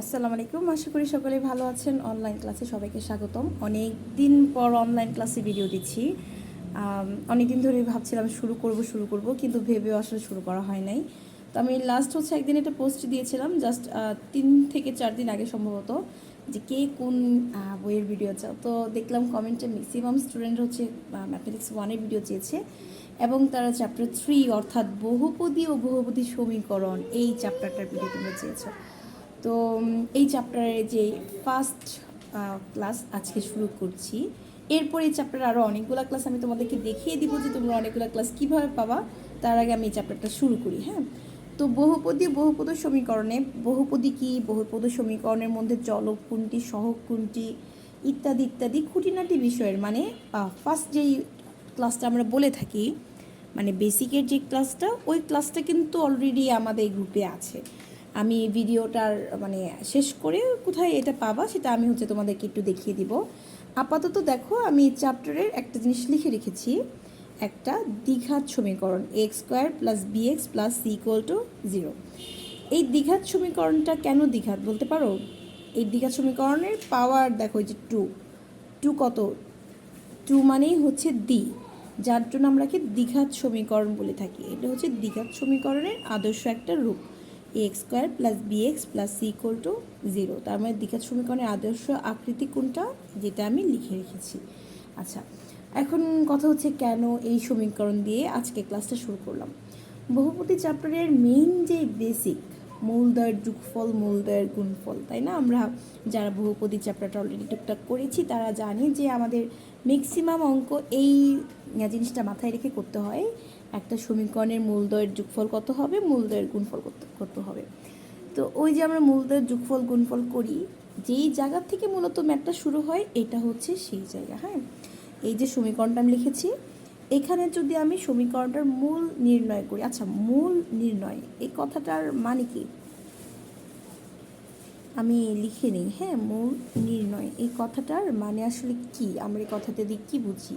আসসালামু আলাইকুম। আশা করি সকলে ভালো আছেন। অনলাইন ক্লাসে সবাইকে স্বাগতম। অনেক দিন পর অনলাইন ক্লাসে ভিডিও দিচ্ছি। অনেক দিন ধরে ভাবছিলাম শুরু করব শুরু করব, কিন্তু ভেবেও আসলে শুরু করা হয় নাই। তো আমি লাস্ট হচ্ছে একদিন একটা পোস্ট দিয়েছিলাম জাস্ট তিন থেকে চার দিন আগে সম্ভবত, যে কে কোন বইয়ের ভিডিও চাও তো দেখলাম কমেন্টে ম্যাক্সিমাম স্টুডেন্ট হচ্ছে ম্যাথমেটিক্স ওয়ানের ভিডিও চেয়েছে এবং তারা চ্যাপ্টার থ্রি অর্থাৎ বহুপদী ও বহুপদী সমীকরণ এই চ্যাপ্টারটার ভিডিও তোমরা চেয়েছো। তো এই চ্যাপ্টারের যে ফার্স্ট ক্লাস আজকে শুরু করছি। এরপর এই চ্যাপ্টার আরও অনেকগুলো ক্লাস আমি তোমাদেরকে দেখিয়ে দিব যে তোমরা অনেকগুলো ক্লাস কীভাবে পাবা। তার আগে আমি এই চ্যাপ্টারটা শুরু করি হ্যাঁ? তো বহুপদী বহুপদ সমীকরণে, বহুপদী কি, বহুপদ সমীকরণের মধ্যে চলক কোনটি, সহগ কোনটি, ইত্যাদি ইত্যাদি খুঁটিনাটি বিষয়ের মানে ফার্স্ট যেই ক্লাসটা আমরা বলে থাকি মানে বেসিকের যে ক্লাসটা ওই ক্লাসটা কিন্তু অলরেডি আমাদের গ্রুপে আছে। আমি ভিডিওটার মানে শেষ করে কোথায় এটা পাবা সেটা আমি হচ্ছে তোমাদেরকে একটু দেখিয়ে দিব। আপাতত দেখো, আমি চ্যাপ্টারের একটা জিনিস লিখে রেখেছি। একটা দ্বিঘাত সমীকরণ, x square plus b x plus c equal to zero. এই দ্বিঘাত সমীকরণটা কেন দ্বিঘাত বলতে পারো? এই দ্বিঘাত সমীকরণের পাওয়ার দেখো যে টু টু কত? টু মানেই হচ্ছে দ্বি যার জন্য আমরা কি দ্বিঘাত সমীকরণ বলে থাকি? এটা হচ্ছে দ্বিঘাত সমীকরণের আদর্শ একটা রূপ। X square plus b x plus c equal to zero. তার মানে দ্বিঘাত সমীকরণের আদর্শ আকৃতি কোনটা? যেটা আমি লিখে রেখেছি। আচ্ছা এখন কথা হচ্ছে কেন এই সমীকরণ দিয়ে আজকে ক্লাসটা শুরু করলাম। বহুপতি চ্যাপ্টারের মেইন যে বেসিক মূলদয়ের যুগফল, মূলদয়ের গুণফল, তাই না? আমরা যারা বহুপদী চ্যাপ্টারটা অলরেডি টুকটাক করেছি, তারা জানে যে আমাদের ম্যাক্সিমাম অঙ্ক এই জিনিসটা মাথায় রেখে করতে হয়। একটা সমীকরণের মূলদয়ের যুগফল কত হবে? মূলদয়ের গুণফল করতে হবে? তো ওই যে আমরা মূলদয়ের যুগফল, গুণফল করি, যেই জায়গা থেকে মূলত ম্যাথটা শুরু হয়, এটা হচ্ছে সেই জায়গা হ্যাঁ? এই যে সমীকরণটা আমি লিখেছি, এখানে যদি আমি সমীকরণটার মূল নির্ণয় করি আচ্ছা মূল নির্ণয়, এই কথাটার মানে কি? আমি লিখে নিই হ্যাঁ মূল নির্ণয়, এই কথাটার মানে আসলে কি? আমরা এই কথাটা দিয়ে কী বুঝি?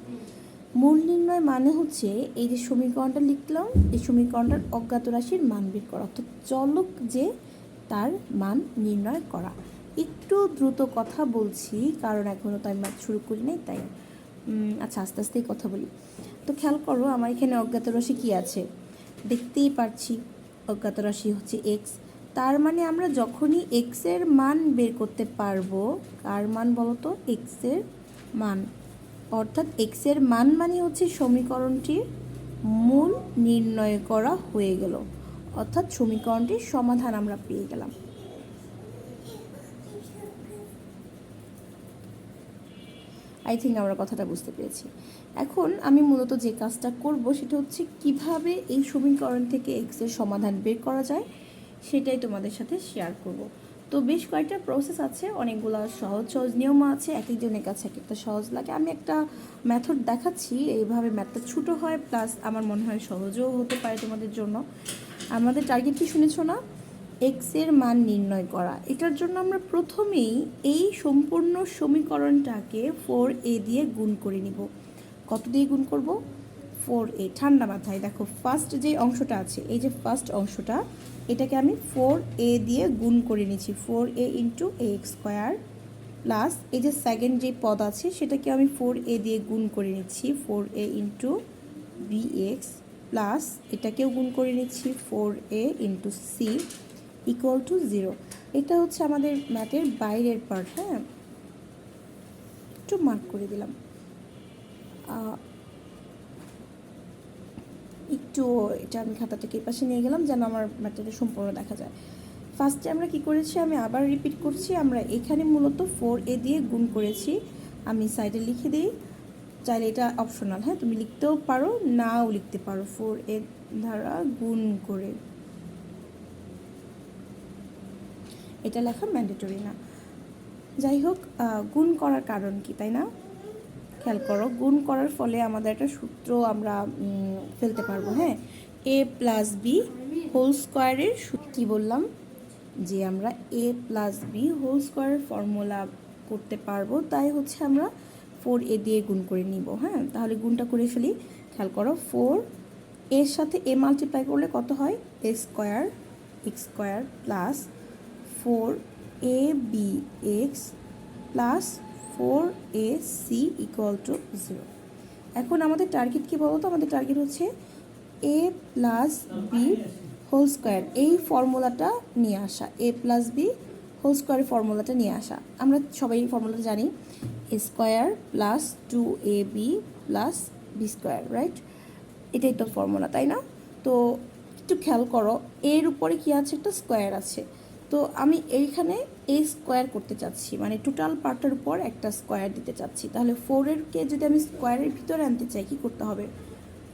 মূল নির্ণয় মানে হচ্ছে এই যে সমীকরণটা লিখলাম, এই সমীকরণটার অজ্ঞাত রাশির মান বের করা, অর্থাৎ চলক যে তার মান নির্ণয় করা। একটু দ্রুত কথা বলছি, কারণ এখনও তো আমি শুরু করি নাই, তাই। আচ্ছা আস্তে আস্তেই কথা বলি। তো খেয়াল করো, আমার এখানে অজ্ঞাত রাশি কী আছে? দেখতেই পারছি অজ্ঞাত রাশি হচ্ছে এক্স তার মানে আমরা যখনই এক্সের মান বের করতে পারব, কার মান বলো তো এক্সের মান। অর্থাৎ এক্সের মান মানে হচ্ছে সমীকরণটির মূল নির্ণয় করা হয়ে গেল। অর্থাৎ সমীকরণটির সমাধান আমরা পেয়ে গেলাম। আই থিঙ্ক আমরা কথাটা বুঝতে পেরেছি। এখন আমি মূলত যে কাজটা করব সেটা হচ্ছে কীভাবে এই সমীকরণ থেকে এক্সের সমাধান বের করা যায়, সেটাই তোমাদের সাথে শেয়ার করব। তো বেশ কয়েকটা প্রসেস আছে, অনেকগুলো সহজ সহজ নিয়ম আছে, এক একজনের কাছে এক একটা সহজ লাগে। আমি একটা মেথড দেখাচ্ছি, এইভাবে ম্যাথটা ছোটো হয় প্লাস আমার মনে হয় সহজও হতে পারে তোমাদের জন্য। আমাদের টার্গেট কি শুনেছো না? এক্সের মান নির্ণয় করা। এটার জন্য আমরা প্রথমেই এই সম্পূর্ণ সমীকরণটাকে ফোর এ দিয়ে গুণ করে নিব। কত দিয়ে গুণ করব? ফোর এ ঠান্ডা মাথায়। দেখো ফার্স্ট যে অংশটা আছে, এই যে ফার্স্ট অংশটা, এটাকে আমি ফোর এ দিয়ে গুণ করে নিচ্ছি four a into a square plus এই যে সেকেন্ড যে পদ আছে, সেটাকে আমি ফোর এ দিয়ে গুণ করে নিচ্ছি। Four a into b x plus এটাকেও গুণ করে নিচ্ছি। Four a into c equal to zero এটা হচ্ছে আমাদের ম্যাথের বাইরের পার্ট হ্যাঁ? একটু মার্ক করে দিলাম। একটু এটা আমি খাতা থেকে পাশে নিয়ে গেলাম যেন আমার ম্যাথটা সম্পূর্ণ দেখা যায়। ফার্স্টে আমরা কি করেছি? আমি আবার রিপিট করছি। আমরা এখানে মূলত ফোর এ দিয়ে গুণ করেছি। আমি সাইডে লিখে দিই। চাইলে এটা অপশনাল হ্যাঁ? তুমি লিখতেও পারো, নাও লিখতে পারো। ফোর এ দ্বারা গুণ করে। এটা লেখা ম্যান্ডেটরি না। যাই হোক গুণ করার কারণ কি, তাই না? খেয়াল করো, গুণ করার ফলে আমাদের একটা সূত্র আমরা ফেলতে পারব হ্যাঁ? এ প্লাস বি হোল স্কোয়ারের কী বললাম? যে আমরা এ প্লাস বি হোল স্কোয়ারের ফর্মুলা করতে পারব, তাই হচ্ছে আমরা ফোর এ দিয়ে গুণ করে নিব হ্যাঁ? তাহলে গুণটা করে ফেলি, খেয়াল করো ফোর এর সাথে এ মাল্টিপ্লাই করলে কত হয়? A square x square plus four a b x plus four a c equal to zero এখন আমাদের টার্গেট কী বলতো আমাদের টার্গেট হচ্ছে a plus b whole square এই ফর্মুলাটা নিয়ে আসা। এ প্লাস বি হোল স্কোয়ারের ফর্মুলাটা নিয়ে আসা। আমরা সবাই এই ফর্মুলাটা জানি। A square plus two a b plus b square right এটাই তো ফর্মুলা, তাই না? তো একটু খেয়াল করো। এর উপরে কি আছে? একটা স্কোয়ার আছে। তো আমি এইখানে এ স্কোয়ার করতে চাচ্ছি। মানে টোটাল পার্টের উপর একটা স্কোয়ার দিতে চাচ্ছি। তাহলে ফোরেরকে যদি আমি স্কোয়ারের ভিতরে আনতে চাই, কী করতে হবে?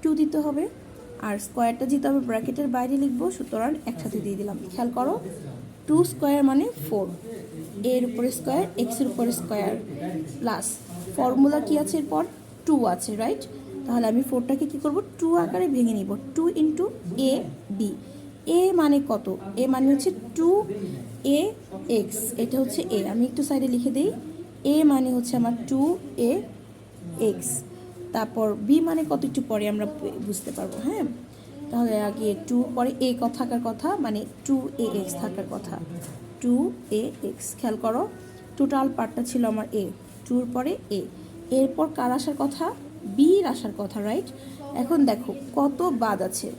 টু দিতে হবে। আর স্কোয়ারটা যেতে হবে ব্র্যাকেটের বাইরে লিখব, সুতরাং একসাথে দিয়ে দিলাম। খেয়াল করো টু স্কোয়ার মানে ফোর এর উপরে স্কোয়ার এক্সের উপরে স্কোয়ার প্লাস ফর্মুলা কি আছে এরপর? টু আছে রাইট তাহলে আমি ফোরটাকে কী করব? টু আকারে ভেঙে নিব। Two into a b a মানে কত? এ মানে হচ্ছে টু এ এক্স এটা হচ্ছে এ আমি একটু সাইডে লিখে দিই। এ মানে হচ্ছে আমার টু এ এক্স তারপর বি মানে কত একটু পরে আমরা বুঝতে পারব হ্যাঁ? তাহলে আগে টু পরে এ ক থাকার কথা মানে টু এ এক্স থাকার কথা। টু এ এক্স খেয়াল করো টোটাল পার্টটা ছিল আমার এ টুর পরে এ এরপর কার আসার কথা? বির আসার কথা রাইট এখন দেখো, কত বাদ আছে?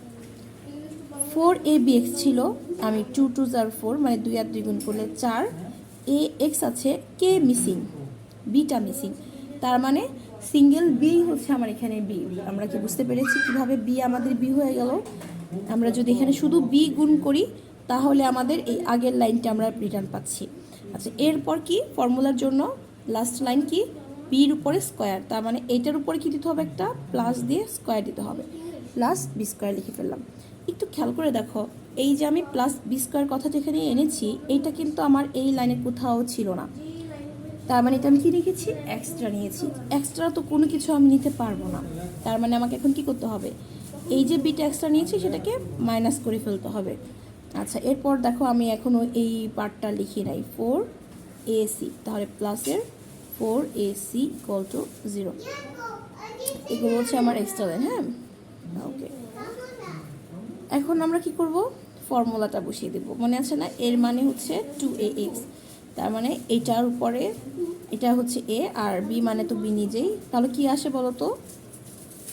ফোর এ বি এক্স ছিল, আমি টু টু জার ফোর মানে দুই আর দুই গুণ করলে চার। এ এক্স আছে কে মিসিং, বিটা মিসিং। তার মানে সিঙ্গেল বি হচ্ছে আমার এখানে বি। আমরা কি বুঝতে পেরেছি কীভাবে বি আমাদের বি হয়ে গেল? আমরা যদি এখানে শুধু বি গুণ করি, তাহলে আমাদের এই আগের লাইনটা আমরা রিটার্ন পাচ্ছি। আচ্ছা এরপর কি? ফর্মুলার জন্য লাস্ট লাইন কি? বির উপরে স্কোয়ার তার মানে এইটার উপরে কি দিতে হবে একটা? প্লাস দিয়ে স্কোয়ার দিতে হবে। প্লাস বি স্কোয়ার লিখে ফেললাম। একটু খেয়াল করে দেখো। এই যে আমি প্লাস বি স্কোয়ার কথা যেখানে এনেছি, এইটা কিন্তু আমার এই লাইনে কোথাও ছিল না। তার মানে এটা আমি কি রেখেছি? এক্সট্রা নিয়েছি। এক্সট্রা তো কোনো কিছু আমি নিতে পারব না। তার মানে আমাকে এখন কি করতে হবে? এই যে বিটা এক্সট্রা নিয়েছি, সেটাকে মাইনাস করে ফেলতে হবে। আচ্ছা এরপর দেখো আমি এখনও এই পার্টটা লিখি নাই। ফোর এ সি তাহলে প্লাসের four a c equal to zero এগুলো হচ্ছে আমার এক্সট্রা লাইন হ্যাঁ? ওকে এখন আমরা কি করব? ফর্মুলাটা বসিয়ে দেব। মনে আছে না? এর মানে হচ্ছে টু এ এক্স তার মানে এটার উপরে এটা হচ্ছে এ আর বি মানে তো বি নিজেই। তাহলে কি আসে বলো তো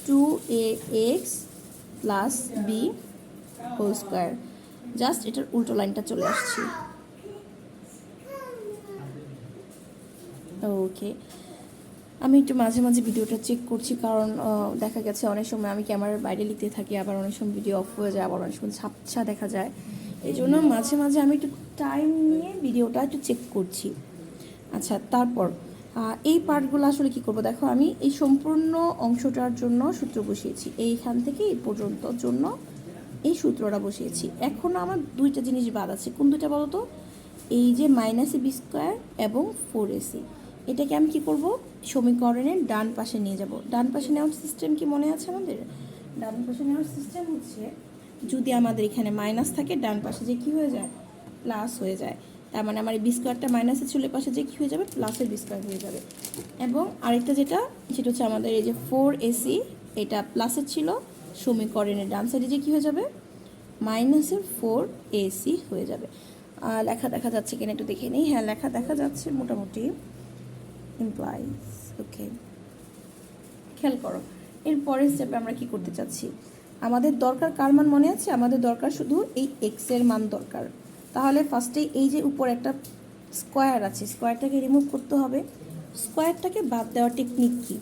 two a x plus b whole square just এটার উল্টো লাইনটা চলে আসছি। ওকে আমি একটু মাঝে মাঝে ভিডিওটা চেক করছি কারণ দেখা গেছে অনেক সময় আমি ক্যামেরার বাইরে লিখতে থাকি, আবার অনেক সময় ভিডিও অফ হয়ে যায়, আবার অনেক সময় ছাপছা দেখা যায়। এই জন্য মাঝে মাঝে আমি একটু টাইম নিয়ে ভিডিওটা একটু চেক করছি। আচ্ছা তারপর এই পার্টগুলো আসলে কি করব? দেখো, আমি এই সম্পূর্ণ অংশটার জন্য সূত্র বসিয়েছি। এইখান থেকে এই পর্যন্ত জন্য এই সূত্রটা বসিয়েছি। এখন আমার দুইটা জিনিস বাদ আছে। কোন দুইটা বলো তো এই যে মাইনাস বি স্কোয়ার এবং ফোর এসি এটাকে আমি কি করব? সমীকরণের ডান পাশে নিয়ে যাব। ডান পাশে নেওয়ার সিস্টেম কি মনে আছে আমাদের? ডান পাশে নেওয়ার সিস্টেম হচ্ছে, যদি আমাদের এখানে মাইনাস থাকে, ডান পাশে যে কি হয়ে যায়? প্লাস হয়ে যায়। তার মানে আমার বি স্কোয়ারটা মাইনাসে এ পাশে যে কি হয়ে যাবে? প্লাসের বি স্কোয়ার হয়ে যাবে। এবং আরেকটা যেটা, সেটা হচ্ছে আমাদের এই যে ফোর এসি এটা প্লাসের ছিল, সমীকরণের ডান সাইডে যে কি হয়ে যাবে? মাইনাসের ফোর এসি হয়ে যাবে। লেখা দেখা যাচ্ছে কিনা একটু দেখে নিই? হ্যাঁ লেখা দেখা যাচ্ছে মোটামুটি। ইমপ্লাইজ ওকে খেয়াল করো এর পরের স্টেপে আমরা কি করতে চাচ্ছি? আমাদের দরকার কার মান মনে আছে? আমাদের দরকার শুধু এই এক্সের মান দরকার। তাহলে ফার্স্টে এই যে উপর একটা স্কোয়ার আছে স্কোয়ারটাকে রিমুভ করতে হবে। স্কোয়ারটাকে বাদ দেওয়ার টেকনিক কি?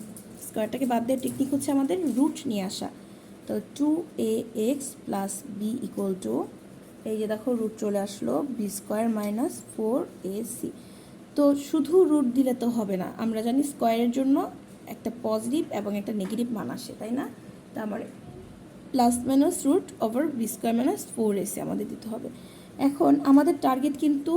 স্কোয়ারটাকে বাদ দেওয়ার টেকনিক হচ্ছে আমাদের রুট নিয়ে আসা। তো two a x plus b equal to এই যে দেখো রুট চলে আসলো b square minus four a c তো শুধু রুট দিলে তো হবে না। আমরা জানি স্কোয়ারের জন্য একটা পজিটিভ এবং একটা নেগেটিভ মান আসে, তাই না? তা আমার plus minus root over b square minus four এসে আমাদের দিতে হবে। এখন আমাদের টার্গেট কিন্তু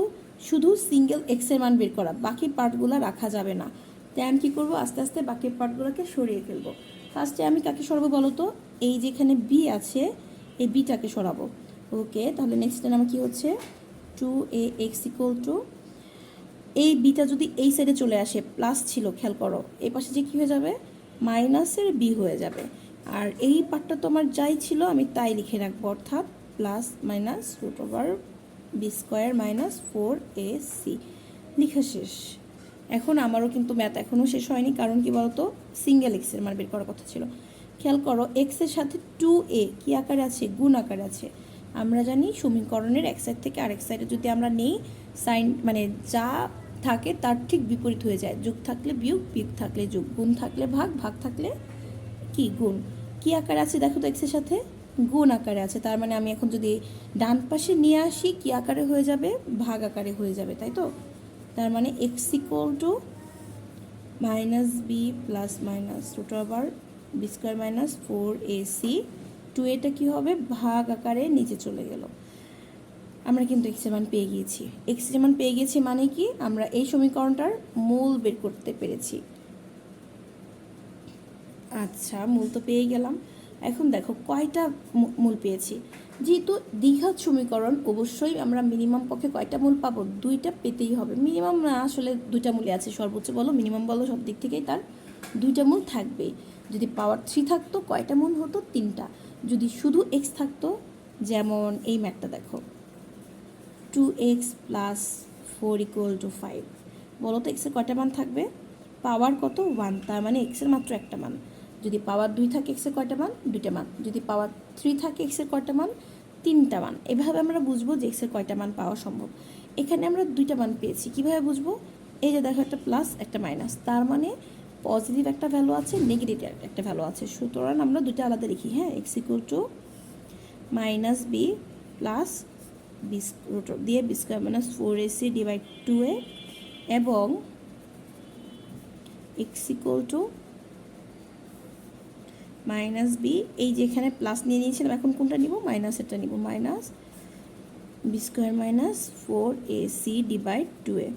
শুধু সিঙ্গেল এক্সের মান বের করা, বাকি পার্টগুলো রাখা যাবে না। তাই আমি কী করব? আস্তে আস্তে বাকি পার্টগুলোকে সরিয়ে ফেলব। ফার্স্টে আমি কাকে সরাবো বলো তো? এই যেখানে বি আছে, এই বিটাকে সরাবো। ওকে তাহলে নেক্সট টাইম আমার কী হচ্ছে? Two a x equal to এই বিটা যদি এই সাইডে চলে আসে প্লাস ছিল, খেয়াল করো। এই পাশে যে কী হয়ে যাবে? মাইনাসের বি হয়ে যাবে। আর এই পার্টটা তো আমার যাই ছিল, আমি তাই লিখে রাখব, অর্থাৎ plus minus root over b square minus four a c লেখা শেষ। এখন আমারও কিন্তু ম্যাথ এখনও শেষ হয়নি, কারণ কি বলতো? সিঙ্গেল এক্সের মান বের করার কথা ছিল। খেয়াল করো এক্সের সাথে টু এ কী আকারে আছে? গুণ আকারে আছে। আমরা জানি সমীকরণের এক সাইড থেকে আরেক সাইডে যদি আমরা নেই সাইন মানে যা থাকে, তার ঠিক বিপরীত হয়ে যায়। যোগ থাকলে বিয়োগ বিয়োগ থাকলে যোগ। গুণ থাকলে ভাগ ভাগ থাকলে কি? গুণ। কি আকারে আছে দেখো তো এক্সের সাথে? গুণ আকারে আছে। তার মানে আমি এখন যদি ডান পাশে নিয়ে আসি, কি আকারে হয়ে যাবে? ভাগ আকারে হয়ে যাবে, তাই তো? তার মানে x equal to minus b plus minus root আবার b square minus four a c two এটা কী হবে? ভাগ আকারে নিচে চলে গেল। আমরা কিন্তু এক্স মান পেয়ে গিয়েছি। এক্সের মান পেয়ে গেছি মানে কি? আমরা এই সমীকরণটার মূল বের করতে পেরেছি। আচ্ছা মূল তো পেয়ে গেলাম। এখন দেখো, কয়টা মূল পেয়েছি? যেহেতু দ্বিঘাত সমীকরণ, অবশ্যই আমরা মিনিমাম পক্ষে কয়টা মূল পাবো? দুইটা পেতেই হবে। মিনিমাম না, আসলে দুইটা মূলে আছে, সর্বোচ্চ বলো। মিনিমাম বলো, সব দিক থেকেই তার দুইটা মূল থাকবেই যদি পাওয়ার থ্রি থাকতো, কয়টা মূল হতো? তিনটা। যদি শুধু এক্স থাকতো, যেমন এই ম্যাটটা দেখো। Two x plus four equal to five বলো তো এক্সের কয়টা মান থাকবে? পাওয়ার কত? ওয়ান তার মানে এক্সের মাত্র একটা মান। যদি পাওয়ার দুই থাকে এক্সের কয়টা মান? দুইটা মান। যদি পাওয়ার থ্রি থাকে এক্সের কয়টা মান? তিনটা মান। এভাবে আমরা বুঝব যে এক্সের কয়টা মান পাওয়া সম্ভব। এখানে আমরা দুইটা মান পেয়েছি। কীভাবে বুঝব? এই যে দেখো, একটা প্লাস একটা মাইনাস তার মানে পজিটিভ একটা ভ্যালু আছে নেগেটিভ একটা ভ্যালু আছে। সুতরাং আমরা দুইটা আলাদা লিখি হ্যাঁ? X equal to minus b plus b root, দিয়ে b square minus four AC divide two a এবং x equal to minus b এই যে এখানে প্লাস নিয়ে নিয়েছিলাম, এখন কোনটা নিব? মাইনাস এটা নিব। Minus b square minus four a c divide two a.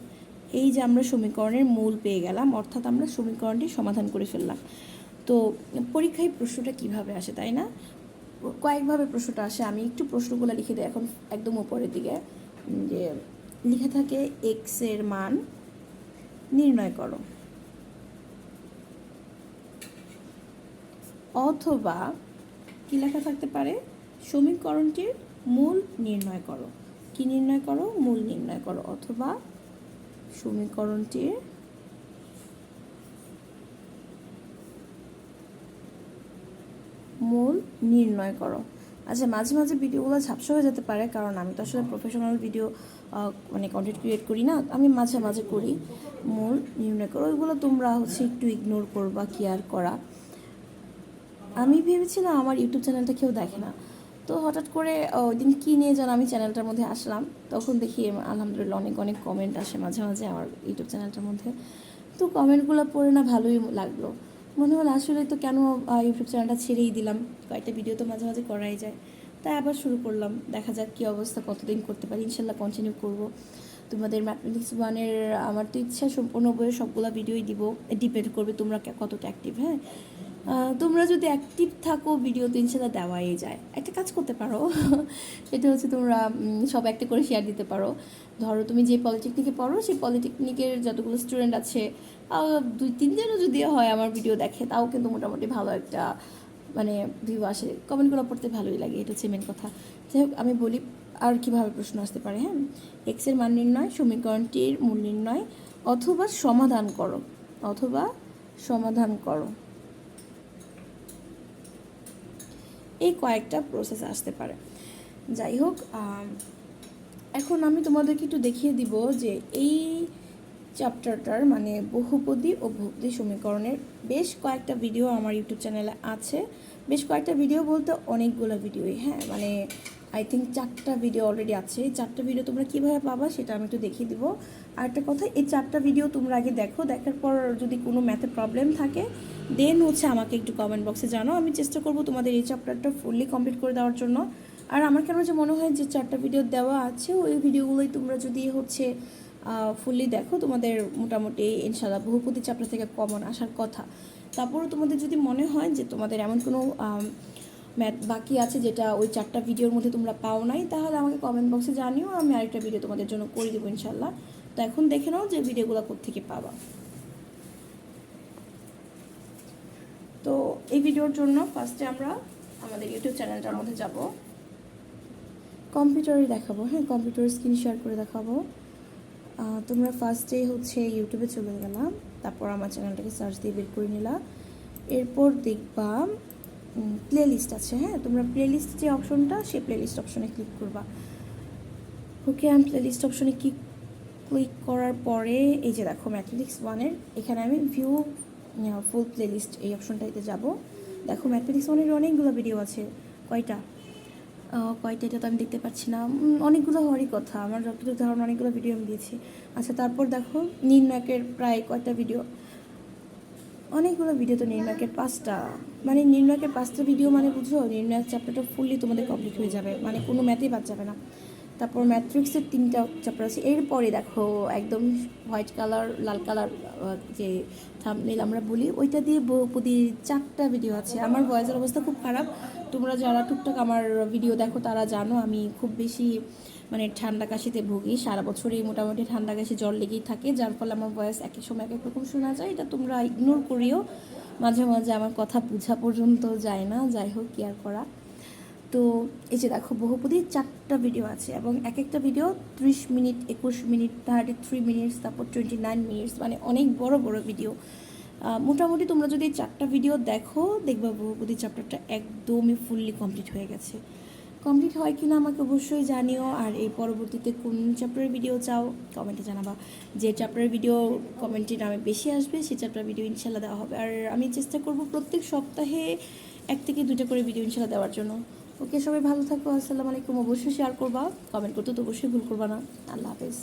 এই যে আমরা সমীকরণের মূল পেয়ে গেলাম, অর্থাৎ আমরা সমীকরণটি সমাধান করে ফেললাম। তো পরীক্ষায় প্রশ্নটা কীভাবে আসে, তাই না? কয়েকভাবে প্রশ্নটা আসে। আমি একটু প্রশ্নগুলো লিখে দিই এখন একদম উপরের দিকে। যে লিখে থাকে এক্সের মান নির্ণয় করো। অথবা কী লেখা থাকতে পারে? সমীকরণটির মূল নির্ণয় করো। কি নির্ণয় করো? মূল নির্ণয় করো। অথবা সমীকরণটির মূল নির্ণয় করো। আচ্ছা মাঝে মাঝে ভিডিওগুলো ঝাপসা হয়ে যেতে পারে কারণ আমি তো আসলে প্রফেশনাল ভিডিও মানে কন্টেন্ট ক্রিয়েট করি না। আমি মাঝে মাঝে করি মূল নির্ণয় করো। ওইগুলো তোমরা হচ্ছে একটু ইগনোর করবা কেয়ার করা। আমি ভেবেছিলাম আমার ইউটিউব চ্যানেলটা কেউ দেখে না। তো হঠাৎ করে ওই দিন কী নিয়ে যেন আমি চ্যানেলটার মধ্যে আসলাম। তখন দেখি আলহামদুলিল্লাহ অনেক অনেক কমেন্ট আসে মাঝে মাঝে আমার ইউটিউব চ্যানেলটার মধ্যে। তো কমেন্টগুলো পড়ে না ভালোই লাগল। মনে হলো আসলে তো কেন ইউটিউব চ্যানেলটা ছেড়েই দিলাম। কয়েকটা ভিডিও তো মাঝে মাঝে করাই যায়। তাই আবার শুরু করলাম। দেখা যাক কী অবস্থা, কতদিন করতে পারি। ইনশাল্লাহ কন্টিনিউ করব। তোমাদের ম্যাথমেটিক্স ওয়ানের আমার তো ইচ্ছা সম্পূর্ণ বইয়ের সবগুলো ভিডিওই দিব। ডিপেন্ড করবে তোমরা কতটা অ্যাক্টিভ হ্যাঁ? তোমরা যদি অ্যাক্টিভ থাকো ভিডিও তো ইনশাল্লাহ দেওয়াই যায়। একটা কাজ করতে পারো। সেটা হচ্ছে তোমরা সব একটা করে শেয়ার দিতে পারো। ধরো তুমি যে পলিটেকনিকে পড়ো, সেই পলিটেকনিকের যতগুলো স্টুডেন্ট আছে দুই তিনজনও যদি হয় আমার ভিডিও দেখে, তাও কিন্তু মোটামুটি ভালো একটা মানে ভিউ আসে। কমেন্টগুলো পড়তে ভালোই লাগে, এটা হচ্ছে মেন কথা। যাই হোক, আমি বলি, আর কীভাবে প্রশ্ন আসতে পারে হ্যাঁ? এক্সের মান নির্ণয়, সমীকরণটির মূল নির্ণয়, অথবা সমাধান করো, অথবা সমাধান করো। এই কয়েকটা প্রসেস আসতে পারে। যাই হোক এখন আমি তোমাদেরকে একটু দেখিয়ে দিব যে এই চ্যাপ্টারটার মানে বহুপদী ও বহুপদী সমীকরণের বেশ কয়েকটা ভিডিও আমার ইউটিউব চ্যানেলে আছে। বেশ কয়েকটা ভিডিও বলতে অনেকগুলো ভিডিওই হ্যাঁ? মানে আই থিঙ্ক চারটা ভিডিও অলরেডি আছে। এই চারটা ভিডিও তোমরা কীভাবে পাবা সেটা আমি একটু দেখিয়ে দিব। আর একটা কথা, এই চারটা ভিডিও তোমরা আগে দেখো, দেখার পর যদি কোনো ম্যাথে প্রবলেম থাকে দেন হচ্ছে আমাকে একটু কমেন্ট বক্সে জানাও। আমি চেষ্টা করব তোমাদের এই চ্যাপ্টারটা ফুললি কমপ্লিট করে দেওয়ার জন্য। আর আমার কেন যে মনে হয় যে চারটা ভিডিও দেওয়া আছে, ওই ভিডিওগুলোই তোমরা যদি হচ্ছে ফুললি দেখো, তোমাদের মোটামুটি ইনশাল্লাহ বহুপতি চ্যাপ্টার থেকে কমন আসার কথা। তারপরও তোমাদের যদি মনে হয় যে তোমাদের এমন কোনো ম্যাথ বাকি আছে যেটা ওই চারটা ভিডিওর মধ্যে তোমরা পাও নাই, তাহলে আমাকে কমেন্ট বক্সে জানিও, আমি আরেকটা ভিডিও তোমাদের জন্য করে দেবো ইনশাল্লাহ তো এখন দেখে নাও যে ভিডিওগুলো কোথেকে পাবা। তো এই ভিডিওর জন্য ফার্স্টে আমরা আমাদের ইউটিউব চ্যানেলটার মধ্যে যাব। কম্পিউটারে দেখাবো হ্যাঁ কম্পিউটার স্ক্রিন শেয়ার করে দেখাবো। তোমরা ফার্স্টে হচ্ছে ইউটিউবে চলে গেলাম তারপর আমার চ্যানেলটাকে সার্চ দিয়ে বের করে নিলা। এরপর দেখবা প্লে লিস্ট আছে হ্যাঁ? তোমরা প্লে লিস্ট যে অপশনটা সেই প্লে লিস্ট অপশনে ক্লিক করবা। ওকে আমি প্লে লিস্ট অপশনে ক্লিক ক্লিক করার পরে, এই যে দেখো ম্যাথমেটিক্স ওয়ানের এখানে আমি ভিউ ফুল প্লে লিস্ট এই অপশনটাতে যাব। দেখো ম্যাথমেটিক্স ওয়ানের অনেকগুলো ভিডিও আছে, কয়টা? কয়টা এটা তো আমি দেখতে পাচ্ছি না। অনেকগুলো হওয়ারই কথা। আমার যতটুকু ধারণা, অনেকগুলো ভিডিও আমি দিয়েছি। আচ্ছা তারপর দেখো নির্ণায়কের প্রায় কয়টা ভিডিও অনেকগুলো ভিডিও তো নির্ণায়কের পাঁচটা। মানে নির্ণায়কের পাঁচটা ভিডিও মানে বুঝো নির্ণায়ক চ্যাপ্টারটা ফুললি তোমাদের কমপ্লিট হয়ে যাবে। মানে কোনো ম্যাথেই বাদ যাবে না। তারপর ম্যাট্রিক্সের তিনটা চ্যাপ্টার আছে। এরপরে দেখো একদম হোয়াইট কালার লাল কালার যে থামনেল আমরা বলি, ওইটা দিয়ে বহুপদী চারটা ভিডিও আছে। আমার ভয়েসের অবস্থা খুব খারাপ। তোমরা যারা টুকটাক আমার ভিডিও দেখো, তারা জানো আমি খুব বেশি মানে ঠান্ডা কাশিতে ভুগি। সারা বছরই মোটামুটি ঠান্ডা কাশি জ্বর লেগেই থাকে, যার ফলে আমার ভয়েস এক এক সময় এক এক রকম শোনা যায়। এটা তোমরা ইগনোর করিও। মাঝে মাঝে আমার কথা বোঝা পর্যন্ত যায় না। যাই হোক কেয়ার করা। তো এই যে দেখো, বহুপদী চারটা ভিডিও আছে এবং এক একটা ভিডিও ত্রিশ মিনিট, একুশ মিনিট থার্টি থ্রি মিনিটস তারপর টোয়েন্টি নাইন মিনিটস মানে অনেক বড় বড় ভিডিও মোটামুটি তোমরা যদি চারটা ভিডিও দেখো, দেখবা বহুপদী চ্যাপ্টারটা একদমই ফুললি কমপ্লিট হয়ে গেছে। কমপ্লিট হয় কিনা আমাকে অবশ্যই জানিও, আর এই পরবর্তীতে কোন চ্যাপ্টারের ভিডিও চাও কমেন্টে জানাবা। যে চ্যাপ্টারের ভিডিও কমেন্টের নামে বেশি আসবে সেই চ্যাপ্টার ভিডিও ইনশাল্লাহ দেওয়া হবে। আর আমি চেষ্টা করব প্রত্যেক সপ্তাহে এক থেকে দুটো করে ভিডিও ইনশাল্লাহ দেওয়ার জন্য। ওকে সবাই ভালো থাকো, আসসালামু আলাইকুম। অবশ্যই শেয়ার করবা। কমেন্ট করতে তো অবশ্যই ভুল করবা না। আল্লাহ হাফেজ।